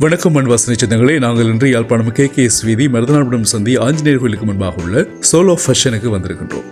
வணக்கம் மண்வாசனை சொந்தங்களே நாங்கள் இன்று யாழ்ப்பாணம் கே கே எஸ் வீதி மருதநாள்புரம் சந்தி ஆஞ்சநேயர் கோயிலுக்கு முன்பாக உள்ள சோலோ ஃபேஷனுக்கு வந்திருக்கின்றோம்.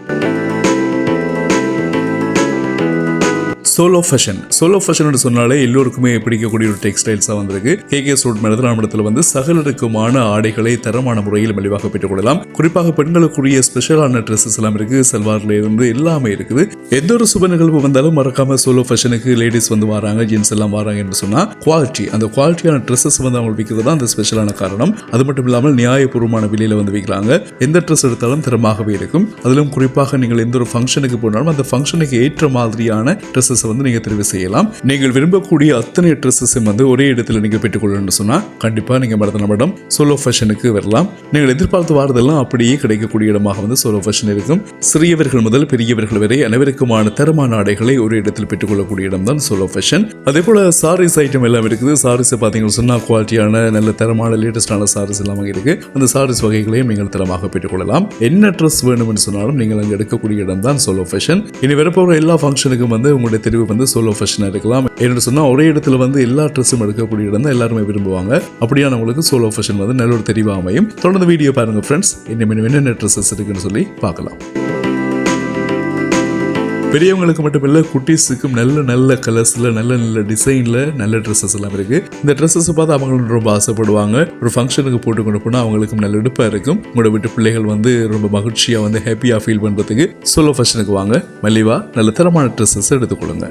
சோலோ ஃபேஷன் சோலோ ஃபேஷன் சொன்னாலே எல்லோருக்குமே பிடிக்கக்கூடிய ஒரு டெக்ஸ்டைல்ஸாக வந்திருக்கு. கே கே ரோட் மருதநாமடத்தில் வந்து சகலருக்குமான ஆடைகளை தரமான முறையில் மலிவாக பெற்றுக்கொள்ளலாம். குறிப்பாக பெண்களுக்குரிய ஸ்பெஷலான ட்ரெஸ்ஸஸ் எல்லாம் இருக்கு. செல்வார்ல இருந்து எல்லாமே இருக்குது. எந்த ஒரு சுப நிகழ்வு வந்தாலும் மறக்காம சோலோ ஃபேஷனுக்கு லேடிஸ் வந்து வராங்க ஜென்ஸ் எல்லாம் வராங்க என்று சொன்னா குவாலிட்டி அந்த குவாலிட்டியான ட்ரெஸ்ஸஸ் வந்து அவங்க விற்கிறது தான் அந்த ஸ்பெஷலான காரணம். அது மட்டும் இல்லாமல் நியாயபூர்வமான விலையில் வந்து விற்கிறாங்க எந்த ட்ரெஸ் எடுத்தாலும் தரமாகவே இருக்கும். அதிலும் குறிப்பாக நீங்கள் எந்த ஒரு ஃபங்க்ஷனுக்கு போனாலும் அந்த ஃபங்க்ஷனுக்கு ஏற்ற மாதிரியான ட்ரெஸ்ஸஸ் ட்ரெஸ்ஸை வந்து நீங்கள் தெரிவு செய்யலாம். நீங்கள் விரும்பக்கூடிய அத்தனை ட்ரெஸ்ஸஸையும் வந்து ஒரே இடத்துல நீங்கள் பெற்றுக்கொள்ளணும்னு சொன்னா கண்டிப்பா நீங்க மருதநமடம் சோலோ ஃபேஷனுக்கு வரலாம். நீங்கள் எதிர்பார்த்து வாரதெல்லாம் அப்படியே கிடைக்கக்கூடிய இடமாக வந்து சோலோ ஃபேஷன் இருக்கும். சிறியவர்கள் முதல் பெரியவர்கள் வரை அனைவருக்குமான தரமான ஆடைகளை ஒரு இடத்தில் பெற்றுக்கொள்ளக்கூடிய இடம் தான் சோலோ ஃபேஷன் அதே போல் சாரீஸ் ஐட்டம் எல்லாம் இருக்குது. சாரீஸ் பார்த்தீங்கன்னு சொன்னால் குவாலிட்டியான நல்ல தரமான லேட்டஸ்டான சாரீஸ் எல்லாம் இருக்கு. அந்த சாரீஸ் வகைகளையும் நீங்கள் தரமாக பெற்றுக்கொள்ளலாம். என்ன ட்ரெஸ் வேணும்னு சொன்னாலும் நீங்கள் அங்கே எடுக்கக்கூடிய இடம் தான் சோலோ ஃபேஷன் இனி வரப்போகிற எல்லா ஃபங்க்ஷனுக்கும் வந்து உங்களுடைய முடிவு வந்து சோலோ ஃபேஷனாக எடுக்கலாம். என்னோட சொன்னால் ஒரே இடத்துல வந்து எல்லா ட்ரெஸ்ஸும் எடுக்கக்கூடிய இடம் தான் எல்லாருமே விரும்புவாங்க. அப்படியானவங்களுக்கு சோலோ ஃபேஷன் வந்து நல்ல ஒரு தெரிவாக அமையும். தொடர்ந்து வீடியோ பாருங்க ஃப்ரெண்ட்ஸ் இன்னும் என்னென்ன ட்ரெஸ்ஸஸ் இருக்குன்னு சொல்லி பார்க்கலாம். பெரியவங்களுக்கு மட்டும் இல்லை குட்டீஸுக்கும் நல்ல நல்ல கலர்ஸில் நல்ல நல்ல டிசைனில் நல்ல ட்ரெஸ்ஸஸ் எல்லாம் இருக்கு. இந்த ட்ரெஸ்ஸஸ் பார்த்து அவங்களும் ரொம்ப ஆசைப்படுவாங்க. ஒரு ஃபங்க்ஷனுக்கு போட்டு கொண்டு போனால் அவங்களுக்கும் நல்ல எடுப்பாக இருக்கும். உங்களோட வீட்டு பிள்ளைகள் வந்து ரொம்ப மகிழ்ச்சியாக வந்து ஹாப்பியாக ஃபீல் பண்ணுறதுக்கு சோலோ ஃபங்க்ஷனுக்கு வாங்க. மலிவா நல்ல தரமான ட்ரெஸ்ஸஸ் எடுத்துக்கொள்ளுங்க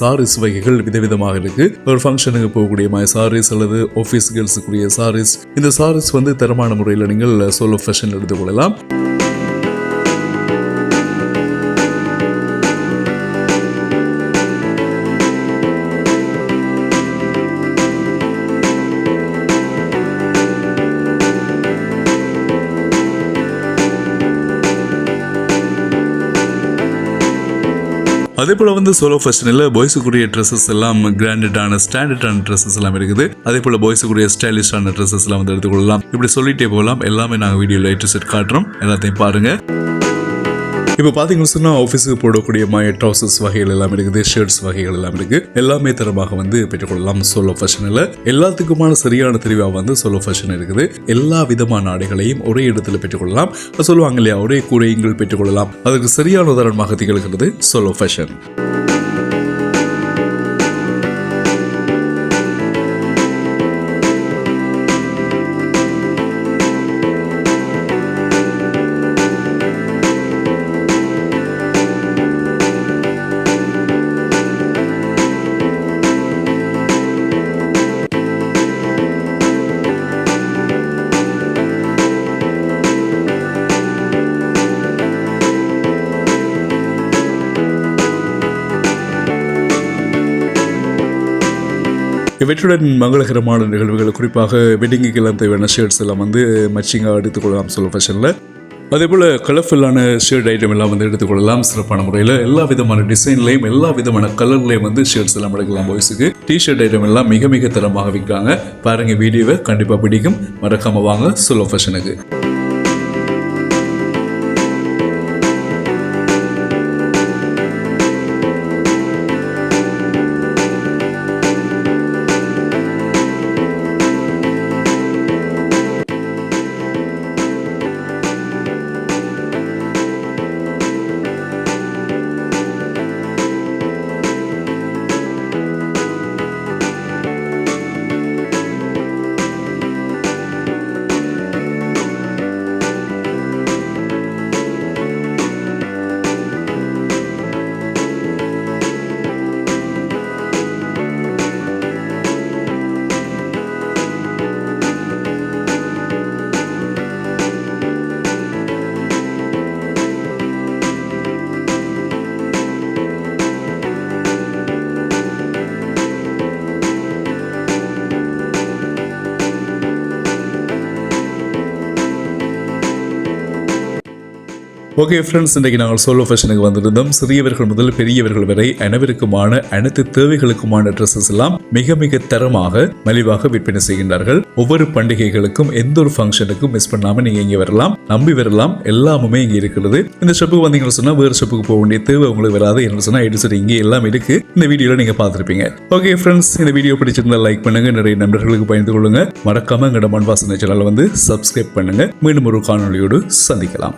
சாரீஸ் வகைகள் விதவிதமாக இருக்கு. ஒரு ஃபங்க்ஷனுக்கு போகக்கூடிய மாதிரி சாரீஸ் அல்லது ஆஃபீஸ் கேர்ள்ஸுக்குரிய சாரீஸ் இந்த சாரீஸ் வந்து தரமான முறையில் நீங்கள் சோலோ ஃபேஷன் எடுத்துக்கொள்ளலாம். அதே போல வந்து சோலோ ஃபேஷனில் பாய்ஸுக்குரிய ட்ரெஸ்ஸஸ் எல்லாம் கிராண்டடான ஸ்டாண்டர்டான ட்ரெஸ்ஸஸ் எல்லாம் இருக்குது. அதே போல பாய்ஸுக்குரிய ஸ்டைலிஷான ட்ரெஸ்ஸஸ் எல்லாம் வந்து எடுத்துக்கொள்ளலாம் இப்படி சொல்லிட்டே போகலாம். எல்லாமே நாங்கள் வீடியோவில் லைட் செட் காட்டுறோம். எல்லாத்தையும் பாருங்கள் இப்போ பார்த்தீங்கன்னு சொன்னால் ஆஃபீஸுக்கு போடக்கூடிய மாதிரி ட்ரௌசர்ஸ் வகைகள் எல்லாம் இருக்குது ஷர்ட்ஸ் வகைகள் எல்லாம் இருக்குது எல்லாமே தரமாக வந்து பெற்றுக்கொள்ளலாம் சோலோ ஃபேஷனில் எல்லாத்துக்குமான சரியான தெரிவாக வந்து சோலோ ஃபேஷன் இருக்குது. எல்லா விதமான ஆடைகளையும் ஒரே இடத்துல பெற்றுக்கொள்ளலாம். சொல்லுவாங்க இல்லையா ஒரே கூரையங்கள் பெற்றுக்கொள்ளலாம். அதுக்கு சரியான உதாரணமாக திகழ்கிறது சோலோ ஃபேஷன் இவற்றுடன் மங்களகரமான நிகழ்வுகள் குறிப்பாக வெட்டிங்குக்கு எல்லாம் தேவையான ஷேர்ட்ஸ் எல்லாம் வந்து மச்சிங்காக எடுத்துக்கொள்ளலாம் சொல்ல ஃபேஷனில் அதே போல் கலர்ஃபுல்லான ஷேர்ட் ஐட்டம் எல்லாம் வந்து எடுத்துக்கொள்ளலாம் சிறப்பான முறையில். எல்லா விதமான டிசைன்லையும் எல்லா விதமான கலர்லையும் வந்து ஷர்ட்ஸ் எல்லாம் எடுக்கலாம் பாய்ஸுக்கு டிஷர்ட் ஐட்டம் எல்லாம் மிக மிக தரமாக விற்கிறாங்க. பாருங்கள் வீடியோவை கண்டிப்பாக பிடிக்கும். மறக்காமல் வாங்க சுலோ ஃபேஷனுக்கு ஓகே ஃப்ரெண்ட்ஸ் இன்றைக்கு நாங்கள் சோலோ ஃபேஷனுக்கு வந்திருந்தோம். சிறியவர்கள் முதல் பெரியவர்கள் வரை அனைவருக்குமான அனைத்து தேவைகளுக்குமான ட்ரெஸ்ஸஸ் எல்லாம் மிக மிக தரமாக மலிவாக விற்பனை செய்கின்றார்கள். ஒவ்வொரு பண்டிகைகளுக்கும் எந்த ஒரு ஃபங்க்ஷனுக்கும் மிஸ் பண்ணாமல் நீங்கள் இங்கே வரலாம். நம்பி வரலாம். எல்லாமுமே இங்கே இருக்கிறது. இந்த ஷாப்புக்கு வந்தீங்கன்னு சொன்னால் வேறு ஷாப்புக்கு போக வேண்டிய தேவை உங்களுக்கு வராது என்ன சொன்னால் எடுத்து இங்கே எல்லாம் இருக்கு. இந்த வீடியோவில் நீங்கள் பார்த்துருப்பீங்க. ஓகே ஃப்ரெண்ட்ஸ் இந்த வீடியோ பிடிச்சிருந்தா லைக் பண்ணுங்க. நிறைய நண்பர்களுக்கு பயந்து கொள்ளுங்க. மறக்காம எங்களோட மண்வாசனை சேனலை வந்து சப்ஸ்கிரைப் பண்ணுங்க. மீண்டும் ஒரு காணொலியோடு சந்திக்கலாம்.